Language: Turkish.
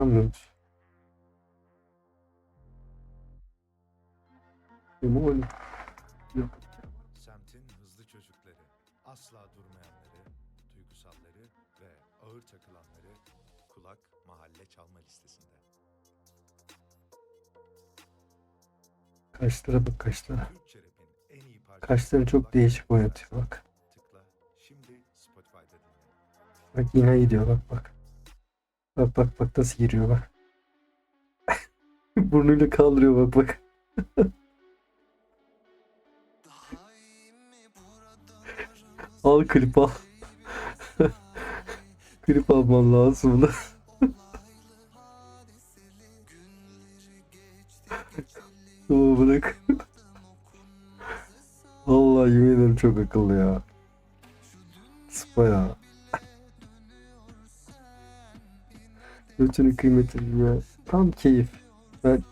Ama öyle. Yok. Semtin hızlı çocukları, asla durmayanları, duygusalları ve ağır takılanları kulak mahalle çalma listesinde. Kaşlara bak kaşlara. Kaşları çok değişik oynatıyor bak. Bak yine gidiyor bak bak. Bak bak bak nasıl giriyor bak. Burnuyla kaldırıyor bak bak. al klip al. klip alman lazım bunu. Tamam bırak. Vallahi yemin ederim çok akıllı ya. Spa ya. Götünün kıymeti ya. Tam keyif. Ben, ben